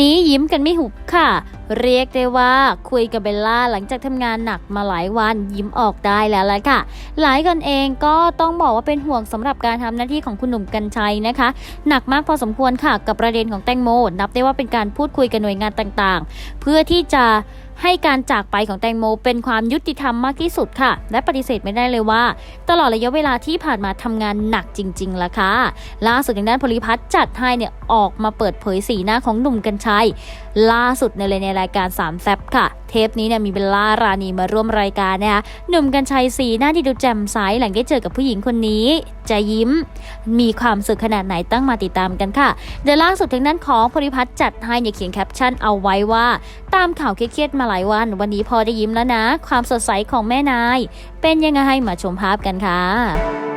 นี้ยิ้มกันไม่หุบค่ะ เรียกได้ว่าคุยกับเบลล่าหลังจากทำงานหนักมาหลายวันยิ้มออกได้แล้วแหละค่ะ หลายคนเองก็ต้องบอกว่าเป็นห่วงสำหรับการทำหน้าที่ของคุณหนุ่มกัญชัยนะคะ หนักมากพอสมควรค่ะกับประเด็นของแตงโม นับได้ว่าเป็นการพูดคุยกับหน่วยงานต่างๆ เพื่อที่จะ ให้การจากไปของแตงโมเป็นความยุติธรรมมากที่สุดค่ะ และปฏิเสธไม่ได้เลยว่า ตลอดระยะเวลาที่ผ่านมาทำงานหนักจริงๆล่ะค่ะ ล่าสุดทางด้านพลิพัฒน์จัดให้เนี่ยออกมาเปิดเผยสีหน้าของหนุ่มกัญชัย ล่าสุดในเลยในรายการสามแซบค่ะ ปนี้เนี่ยมีเบลล่ารานีมาร่วมรายการนะคะหนุ่มกัญชัยสีหน้าที่ดูแจ่มใสหลังได้เจอกับผู้หญิงคนนี้ จะยิ้ม มีความสุขขนาดไหนตั้งมาติดตามกันค่ะเดี๋ยวล่าสุดทางด้านของพลิพัฒน์จัดให้เนี่ยเขียนแคปชั่นเอาไว้ว่า ตามข่าวเครียดมาหลายวัน วันนี้พอได้ยิ้มแล้วนะ ความสดใสของแม่นาย เป็นยังไงมาชมภาพกันค่ะ